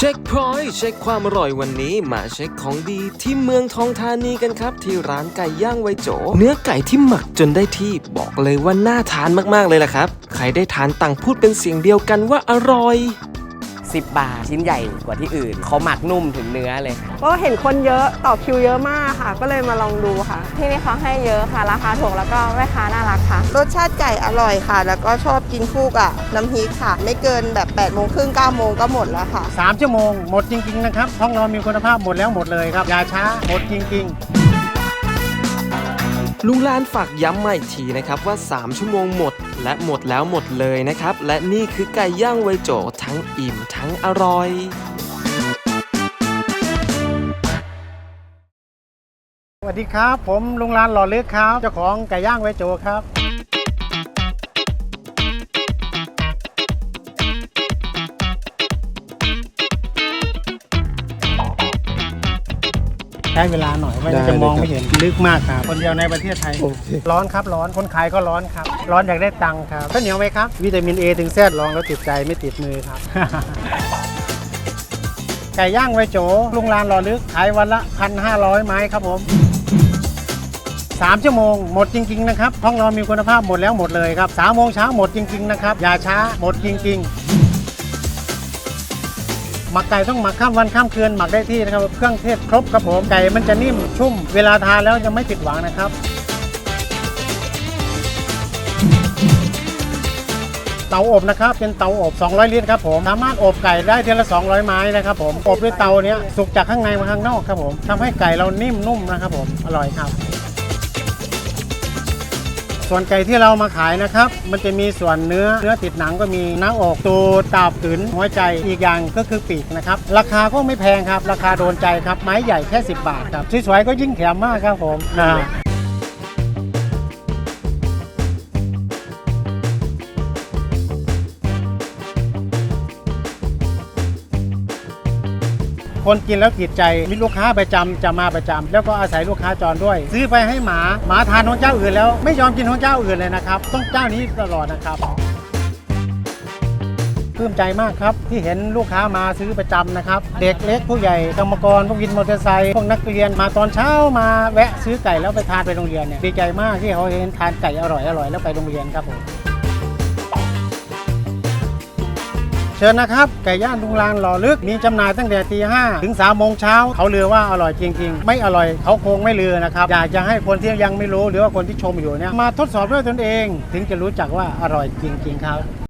เช็คพอยต์เช็คความอร่อยวันนี้มาเช็คของดีที่เมืองทองธานีกันครับ ที่ร้านไก่ย่างไวโจ เนื้อไก่ที่หมักจนได้ที่บอกเลยว่าน่าทานมากๆเลยล่ะครับ ใครได้ทานต่างพูดเป็นเสียงเดียวกันว่าอร่อย 10 บาท ชิ้นใหญ่กว่าที่อื่นเขาหมักนุ่มถึงเนื้อเลย ก็เห็นคนเยอะต่อคิวเยอะมากค่ะ ก็เลยมาลองดูค่ะ ที่นี่เขาให้เยอะค่ะ ราคาถูกแล้วก็แม่ค้าน่ารักค่ะ รสชาติไก่อร่อยค่ะ แล้วก็ชอบกินคู่กับน้ำพริกค่ะ ไม่เกินแบบ8ปดโมงครึ่งเก้าโมงก็หมดแล้วค่ะสามชั่วโมงหมดจริง ๆ นะครับห้องเรามีคุณภาพหมดแล้วหมดเลยครับอย่าช้าหมดจริง ๆ ลุงลานฝากย้ำมาอีกทีนะครับว่า 3 ชั่วโมงหมด และหมดแล้วหมดเลยนะครับ และนี่คือไก่ย่างไวโจทั้งอิ่มทั้งอร่อยสวัสดีครับ ผมลุงลานหล่อเลือกครับ เจ้าของไก่ย่างไวโจครับ ช้เวลาหน่อยไม่งั้นจะมองไม่เห็นลึกมากครับคนเดียวในประเทศไทยร้อนครับร้อนคนขายก็ร้อนครับ ร้อนอยากได้ตังค์ครับข้าวเหนียวไหมครับ วิตามินเอถึงแซดลองแล้วติดใจไม่ติดมือครับ ไก่ย่างไวโจลุงลานหล่อลึกขายวันละ 1,500 ไม้ครับผม 3 ชั่วโมง หมดจริง ๆ นะครับห้องเรามีคุณภาพหมดแล้วหมดเลยครับ3โมงเช้าหมดจริง ๆ นะครับ อย่าช้าหมดจริง ๆ หมักไก่ต้องหมักข้ามวันข้ามคืนหมักได้ที่นะครับ เครื่องเทศครบครับผมไก่มันจะนิ่มชุ่มเวลาทานแล้วจะไม่ผิดหวังนะครับเตาอบนะครับเป็นเตาอบ 200 ลิตรครับผมสามารถอบไก่ได้เทีละ 200 ไม้นะครับผมอบด้วยเตาเนี้ยสุกจากข้างในมาข้างนอกครับผมทำให้ไก่เรานิ่มนุ่มนะครับผมอร่อยครับ ส่วนไก่ที่เรามาขายนะครับ มันจะมีส่วนเนื้อเนื้อติดหนังก็มีหน้าอกตูดตับขืนหัวใจอีกอย่างก็คือปีกนะครับ ราคาก็ไม่แพงครับ ราคาโดนใจครับ ไม้ใหญ่แค่ 10 บาทครับสวยๆก็ยิ่งแถมมากครับผมนะ คนกินแล้วติดใจ มีลูกค้าประจำจะมาประจำแล้วก็อาศัยลูกค้าจรด้วย ซื้อไปให้หมาหมาทานของเจ้าอื่นแล้วไม่ยอมกินของเจ้าอื่นเลยนะครับต้องเจ้านี้ตลอดนะครับปลื้มใจมากครับ ที่เห็นลูกค้ามาซื้อประจำนะครับ เด็กเล็กผู้ใหญ่กรรมกรพวกวินมอเตอร์ไซค์พวกนักเรียนมาตอนเช้ามาแวะซื้อไก่แล้วไปทานไปโรงเรียนเนี่ยดีใจมากที่เขาเห็นทานไก่อร่อยอร่อยแล้วไปโรงเรียนครับผม เชิญนะครับ ไก่ย่างลุงลานหล่อลึก มีจำหน่ายตั้งแต่ตีห้าถึง3ามโมงเช้าเขาเลือว่าอร่อยจริงๆ ไม่อร่อยเขาคงไม่เลือนะครับ อยากจะให้คนที่ยังไม่รู้หรือว่าคนที่ชมอยู่เนี่ยมาทดสอบด้วยตนเอง ถึงจะรู้จักว่าอร่อยจริง ๆ ครับ